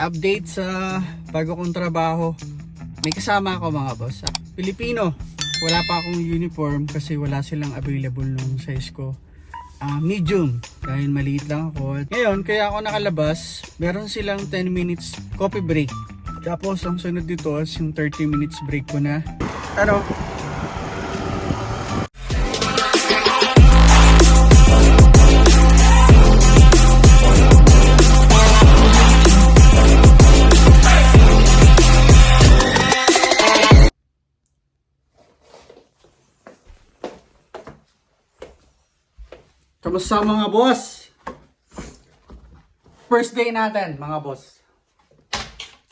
update sa bago kong trabaho. May kasama ako mga boss. Ah, Pilipino. Wala pa akong uniform kasi wala silang available nung size ko. Ah, medium dahil maliit lang ako. Ngayon, kaya ako nakalabas, meron silang 10 minutes coffee break. Tapos ang sunod dito is yung 30 minutes break ko na. Ano? Kamusta mga boss? First day natin mga boss.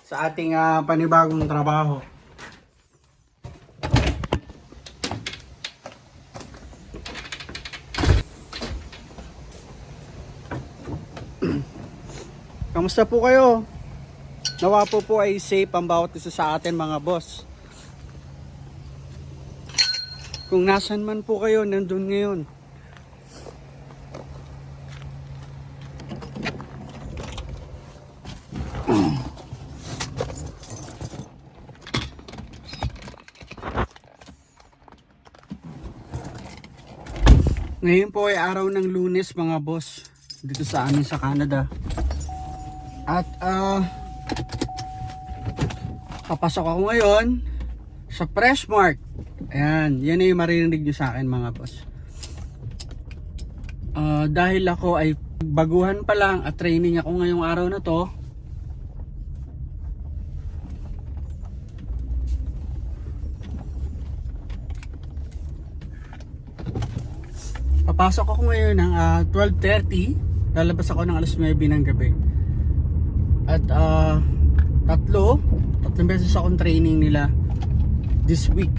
Sa ating ah, panibagong trabaho. Kamusta po kayo? Nawa po po ay safe ang bawat isa sa atin mga boss. Kung nasan man po kayo, nandun ngayon. Ngayon po ay araw ng lunes mga boss dito sa amin sa Canada. At ah papasok ako ngayon sa Freshmart. Ayan, yan ay maririnig nyo sa akin mga boss. Ah, dahil ako ay baguhan pa lang at training ako ngayong araw na to. Papasok ako ngayon ng ah, 12.30 Lalabas ako ng alas 9 ng gabi. At ah, tatlo Tatlong beses akong training nila This week.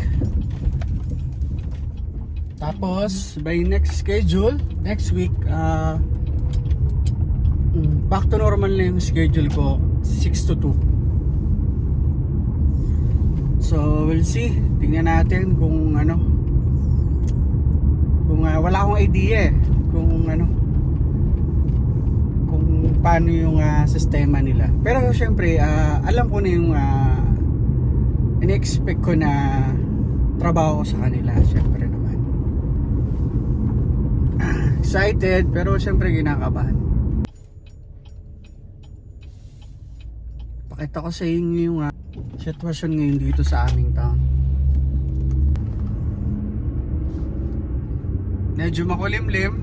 Tapos by next schedule Next week mm, Back to normal na yung schedule ko 6 to 2 So we'll see. Tingnan natin kung ano kung ah, wala akong idea eh. Kung ano. Kung paano yung ah, sistema nila. Pero syempre ah, alam ko na yung uh, in-expect ko na trabaho sa kanila. Syempre naman. Excited pero syempre kinakabahan. Pakita ko sa inyo yung ah, sitwasyon ngayon dito sa aming town Medyo makulimlim.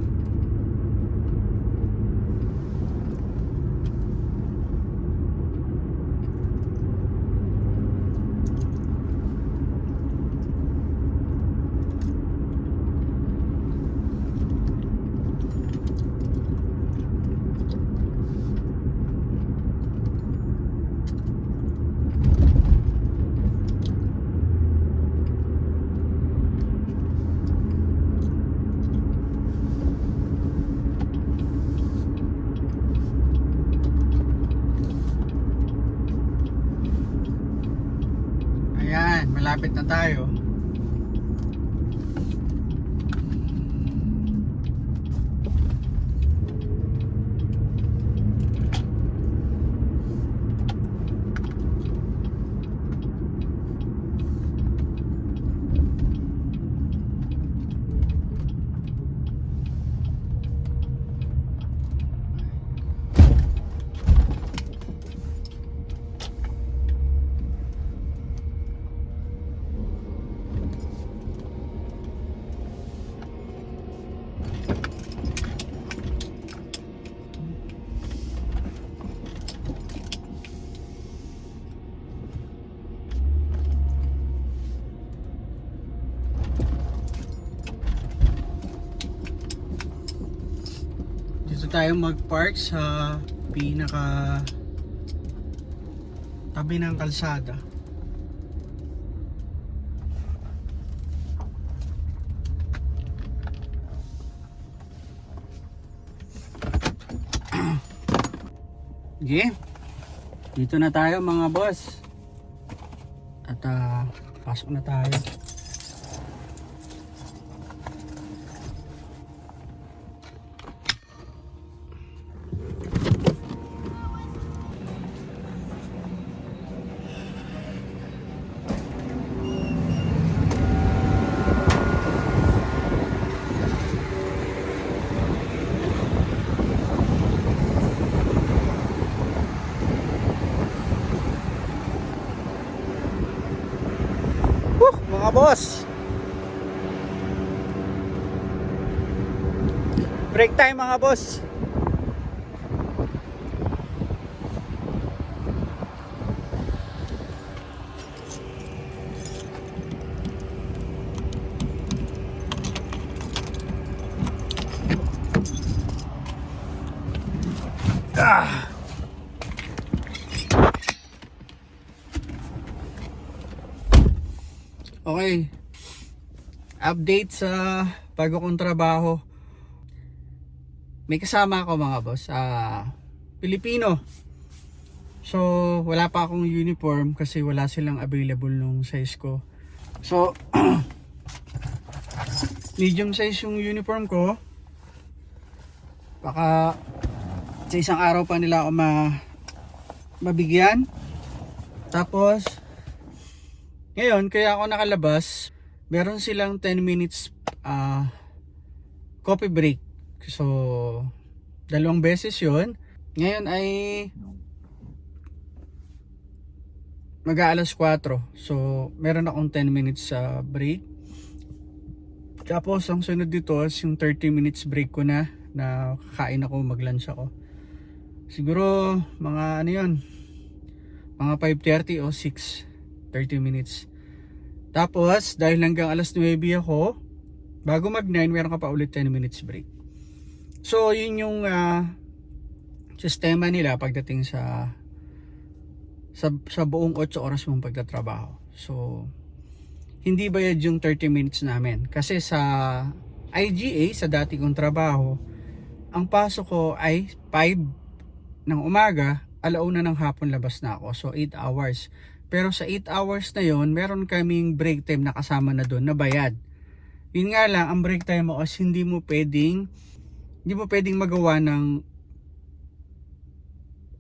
Ayan, malapit na tayo. Dito tayo mag-park sa pinaka tabi ng kalsada. Okay. Dito na tayo mga boss. At ah, pasok na tayo. Boss. Break time mga boss. Ah. Okay. Update sa bago kong trabaho. May kasama ako mga boss. Ah, Pilipino. So, wala pa akong uniform kasi wala silang available nung size ko. So, medium size yung uniform ko. Baka sa isang araw pa nila ako ma mabigyan. Tapos, ngayon, kaya ako nakalabas, meron silang 10 minutes ah coffee break. So, dalawang beses yon Ngayon ay mag-aalas 4. So, meron akong 10 minutes sa break. Tapos, ang sunod dito is yung 30 minutes break ko na na kakain ako, mag-lunch ako. Siguro, mga ano yun, mga 5.30 o 6, 30 minutes. Tapos, dahil hanggang alas 9 ako, bago mag 9, meron ka pa ulit 10 minutes break. So, yun yung ah, sistema nila pagdating sa sa, sa buong 8 oras mong pagtatrabaho. So, hindi bayad yung 30 minutes namin. Kasi sa IGA, sa dati kong trabaho, ang pasok ko ay 5 ng umaga, alauna ng hapon labas na ako. So, 8 hours. Pero sa 8 hours na yon meron kaming break time na kasama na doon na bayad. Yun nga lang, ang break time mo is hindi mo pwedeng hindi mo pwedeng magawa ng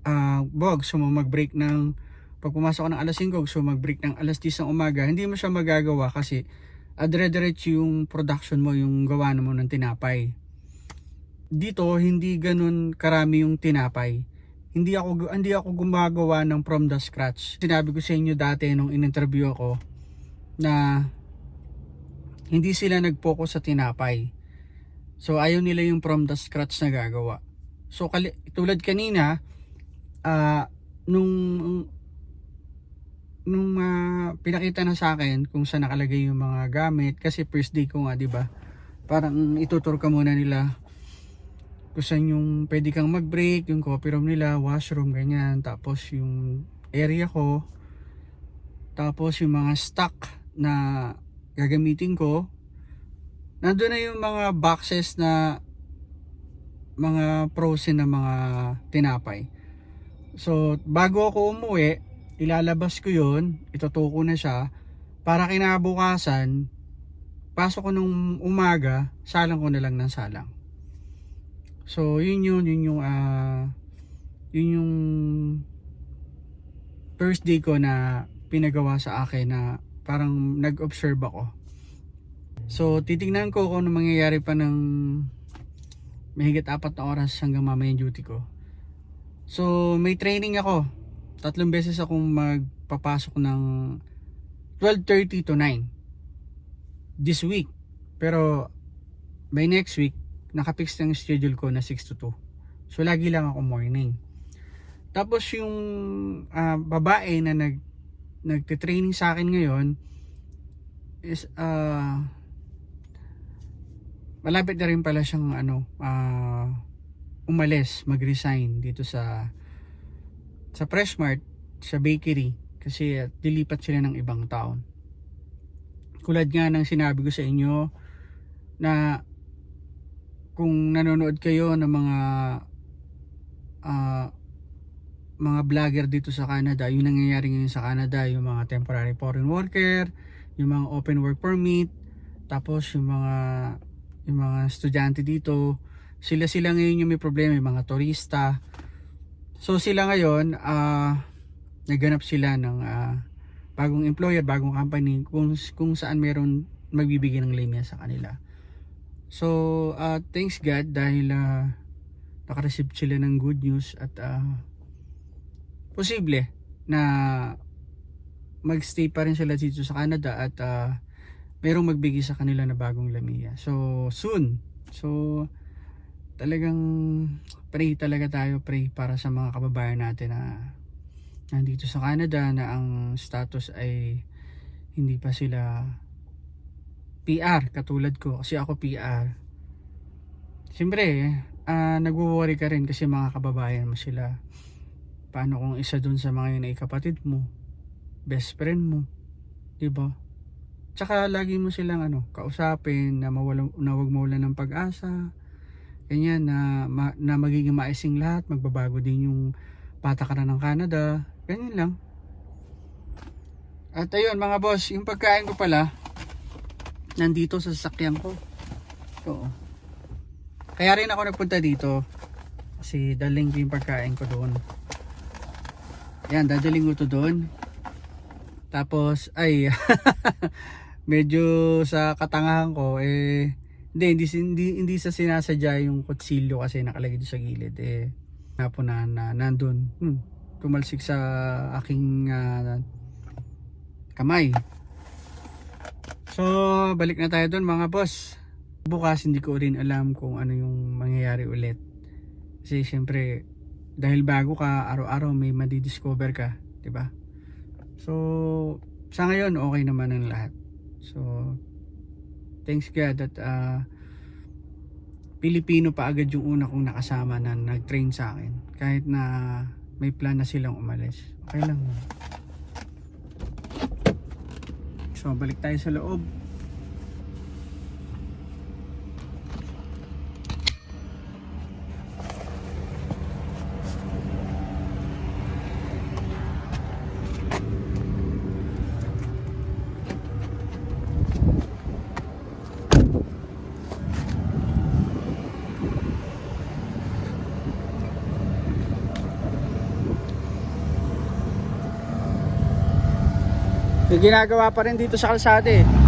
ah bog so mo mag-break ng pag pumasok ng alas 5 gusto mo mag-break ng alas 10 ng umaga hindi mo siya magagawa kasi adre-diretso yung production mo yung gawa mo ng tinapay dito hindi ganun karami yung tinapay hindi ako hindi ako gumagawa ng from the scratch. Sinabi ko sa inyo dati nung in-interview ako na hindi sila nag-focus sa tinapay. So ayaw nila yung from the scratch na gagawa. So kali, tulad kanina ah nung nung ah, pinakita na sa akin kung saan nakalagay yung mga gamit kasi first day ko nga 'di ba? Parang itutur ka muna nila kung saan yung pwede kang mag-break yung coffee room nila washroom ganyan. Tapos yung area ko. Tapos yung mga stock na gagamitin ko. Nandun na yung mga boxes na mga frozen na mga tinapay. So, bago ako umuwi, ilalabas ko yun, itutuko na siya, para kinabukasan, pasok ko nung umaga, salang ko na lang ng salang. So, yun yun, yun yung, ah, yun yung first day ko na pinagawa sa akin na parang nag-observe ako. So, titingnan ko kung ano mangyayari pa ng mahigit apat na oras hanggang mamaya yung duty ko. So, may training ako. Tatlong beses akong magpapasok ng 12.30 to 9 this week. Pero, by next week, nakapix ng schedule ko na 6 to 2. So, lagi lang ako morning. Tapos, yung ah, babae na nag nagte-training sa akin ngayon is ah malapit na rin pala siyang ano ah umalis, mag-resign dito sa sa Freshmart, sa bakery kasi uh, dilipat sila ng ibang town. Kulad nga ng sinabi ko sa inyo na kung nanonood kayo ng mga ah, mga vlogger dito sa Canada, yung nangyayari ngayon sa Canada, yung mga temporary foreign worker, yung mga open work permit, tapos yung mga yung mga estudyante dito, sila sila ngayon yung may problema, yung mga turista. So sila ngayon, ah nagganap sila ng ah, bagong employer, bagong company kung kung saan meron magbibigay ng limya sa kanila. So, ah, thanks God dahil ah, nakareceive sila ng good news at ah, posible na magstay pa rin sila dito sa Canada at ah, merong magbigay sa kanila na bagong Lamia. So, soon. So, talagang pray talaga tayo, pray para sa mga kababayan natin na nandito sa Canada na ang status ay hindi pa sila PR katulad ko kasi ako PR. Siyempre, ah nagwo-worry ka rin kasi mga kababayan mo sila. Paano kung isa dun sa mga yun ay kapatid mo, best friend mo, 'di ba? Tsaka lagi mo silang ano, kausapin na mawala na wag mawalan ng pag-asa. Ganyan na, ma, na magiging maising lahat, magbabago din yung patakaran ng Canada. Ganyan lang. At ayun mga boss, yung pagkain ko pala, nandito sa sasakyan ko. Oo. Kaya rin ako nagpunta dito. Kasi daling ko yung pagkain ko doon. Yan, dadaling ko to doon. Tapos, ay, medyo sa katangahan ko, eh, hindi, hindi, hindi, hindi sa sinasadya yung kutsilyo kasi nakalagay doon sa gilid. Eh, napo na, na nandun. Hmm, tumalsik sa aking ah, kamay. So, balik na tayo doon mga boss. Bukas hindi ko rin alam kung ano yung mangyayari ulit. Kasi syempre, dahil bago ka, araw-araw may madidiscover ka, 'di ba? So, sa ngayon okay naman ang lahat. So, thanks God that uh, Pilipino pa agad yung una kong nakasama na nag-train sa akin. Kahit na may plan na silang umalis. Okay lang. So, balik tayo sa loob. May ginagawa pa rin dito sa kalsada eh.